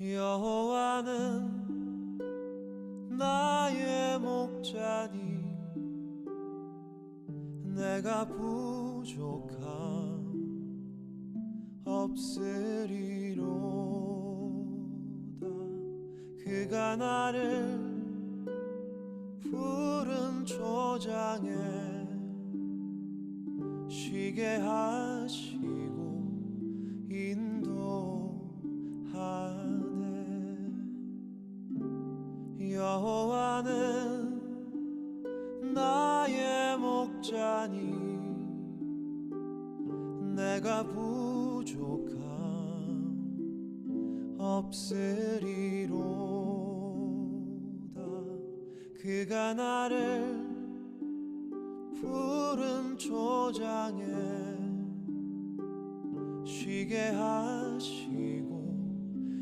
여호와는 나의 목자니 내가 부족함 없으리로다. 그가 나를 푸른 초장에 쉬게 하시고 여호와는 나의 목자니 내가 부족함 없으리로다. 그가 나를 푸른 초장에 쉬게 하시